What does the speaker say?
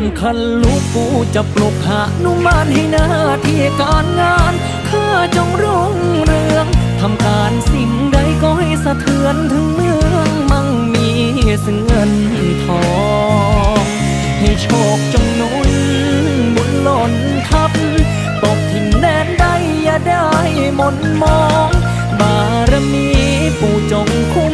มคันลูกปูจะปลุกหานุมานให้หน้าที่การงานข้าจงรุ่งเรืองทำการสิ่งใดก็ให้สะเทือนถึงเมืองมั่งมีซึ่งเงินทองให้โชคจงนุนบุญหล่นทับตกถิ่นแดนใดอย่าได้หมนมอง บารมีปู่จงคุ้